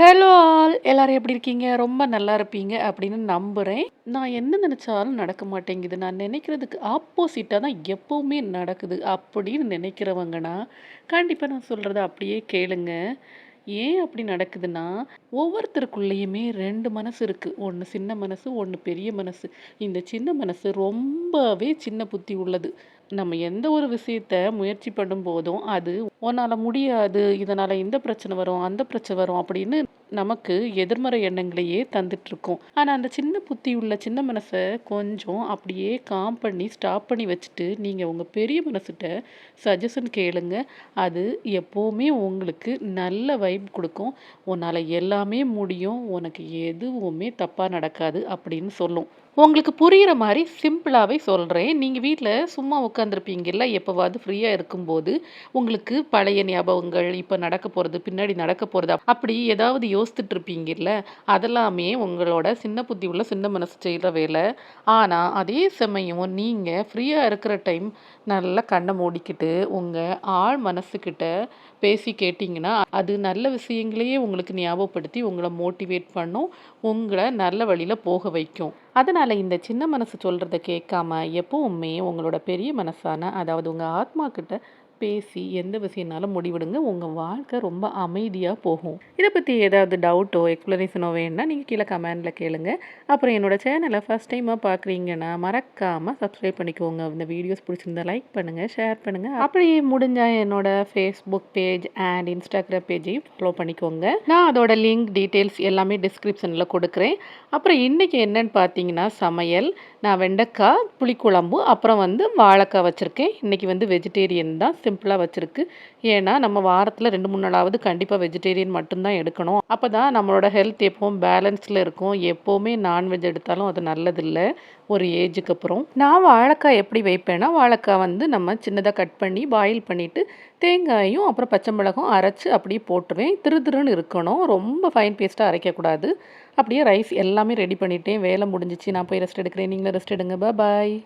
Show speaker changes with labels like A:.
A: Hello all எல்லாரும் எப்படி இருக்கீங்க? ரொம்ப நல்லா இருப்பீங்க அப்படின்னு நம்புகிறேன் நான் என்ன நினச்சாலும் நடக்க மாட்டேங்குது. நான் நினைக்கிறதுக்கு ஆப்போசிட்டாக தான் எப்போவுமே நடக்குது அப்படின்னு நினைக்கிறவங்கன்னா கண்டிப்பாக நான் சொல்கிறத அப்படியே கேளுங்க. ஏன் அப்படி நடக்குதுன்னா ஒவ்வொருத்தருக்குள்ளேயுமே ரெண்டு மனசு இருக்குது ஒன்று சின்ன மனசு ஒன்று பெரிய மனசு. இந்த சின்ன மனசு ரொம்பவே சின்ன புத்தி உள்ளது. நம்ம எந்த ஒரு விஷயத்த முயற்சி பண்ணும் போதும் அது உன்னால் முடியாது இதனால் இந்த பிரச்சனை வரும் அந்த பிரச்சனை வரும் அப்படின்னு நமக்கு எதிர்மறை எண்ணங்களையே தந்துட்டுருக்கோம். ஆனால் அந்த சின்ன புத்தி உள்ள சின்ன மனசை கொஞ்சம் அப்படியே காம் பண்ணி ஸ்டாப் பண்ணி வச்சுட்டு நீங்கள் உங்கள் பெரிய மனசுகிட்ட சஜஷன் கேளுங்க. அது எப்போவுமே உங்களுக்கு நல்ல வைப் கொடுக்கும். உன்னால் எல்லாமே முடியும் உனக்கு எதுவுமே தப்பாக நடக்காது அப்படின்னு சொல்லும். உங்களுக்கு புரிகிற மாதிரி சிம்பிளாகவே சொல்கிறேன் நீங்கள் வீட்டில் சும்மா உட்காந்துருப்பீங்கல்ல எப்போவாது ஃப்ரீயாக இருக்கும்போது உங்களுக்கு பழைய ஞாபகங்கள் இப்போ நடக்க போகிறது பின்னாடி நடக்க போகிறது அப்படி ஏதாவது யோசித்துட்டு இருப்பீங்கல்ல அதெல்லாமே உங்களோட சின்ன புத்தி உள்ள சின்ன மனசு செய்கிற வேலை. ஆனால் அதே சமயம் நீங்கள் ஃப்ரீயாக இருக்கிற டைம் நல்லா கண்ணை மூடிக்கிட்டு உங்கள் ஆள் மனசுக்கிட்ட பேசி கேட்டிங்கன்னா அது நல்ல விஷயங்களையே உங்களுக்கு ஞாபகப்படுத்தி உங்களை மோட்டிவேட் பண்ணும் உங்களை நல்ல வழியில் போக வைக்கும். அதனால் இந்த சின்ன மனசு சொல்கிறத கேட்காம எப்போவுமே உங்களோட பெரிய மனசான அதாவது உங்கள் ஆத்மா கிட்ட பேசி எந்த விஷயம்னாலும் முடிவெடுங்க. உங்கள் வாழ்க்கை ரொம்ப அமைதியாக போகும். இதை பற்றி ஏதாவது டவுட்டோ எக்ஸ்ப்ளனேஷனோ வேணும்னா நீங்கள் கீழே கமெண்டில் கேளுங்க. அப்புறம் என்னோடய சேனலை ஃபஸ்ட் டைமாக பார்க்குறீங்கன்னா மறக்காமல் சப்ஸ்கிரைப் பண்ணிக்கோங்க. இந்த வீடியோஸ் பிடிச்சிருந்தா லைக் பண்ணுங்கள் ஷேர் பண்ணுங்கள் அப்படியே முடிஞ்சால் என்னோடய ஃபேஸ்புக் பேஜ் அண்ட் இன்ஸ்டாகிராம் பேஜையும் ஃபாலோ பண்ணிக்கோங்க. நான் அதோட லிங்க் டீட்டெயில்ஸ் எல்லாமே டிஸ்கிரிப்ஷனில் கொடுக்குறேன். அப்புறம் இன்றைக்கி என்னென்னு பார்த்தீங்கன்னா சமையல். நான் வெண்டைக்காய் புளிக்குழம்பு அப்புறம் வந்து வாழைக்காய் வச்சுருக்கேன். இன்றைக்கி வந்து வெஜிடேரியன் தான். சிம்பிளாக வச்சுருக்கு. ஏன்னா நம்ம வாரத்தில் ரெண்டு மூணு நாளாவது கண்டிப்பாக வெஜிடேரியன் மட்டும்தான் எடுக்கணும். அப்போ தான் நம்மளோட ஹெல்த் எப்போவும் பேலன்ஸில் இருக்கும். எப்போவுமே நான்வெஜ் எடுத்தாலும் அது நல்லதில்லை. ஒரு ஏஜுக்கு அப்புறம். நான் வாழைக்காய் எப்படி வைப்பேன்னா வாழைக்காய் வந்து நம்ம சின்னதாக கட் பண்ணி பாயில் பண்ணிவிட்டு தேங்காயும் அப்புறம் பச்சை மிளகும் அரைச்சி அப்படியே போட்டுருவேன். திரு திருன்னு இருக்கணும். ரொம்ப ஃபைன் பேஸ்ட்டாக அரைக்கக்கூடாது. அப்படியே ரைஸ் எல்லாமே ரெடி பண்ணிட்டேன். வேலை முடிஞ்சிச்சு. நான் போய் ரெஸ்ட் எடுக்கிறேன். நீங்களும் ரெஸ்ட் எடுங்க. பாய்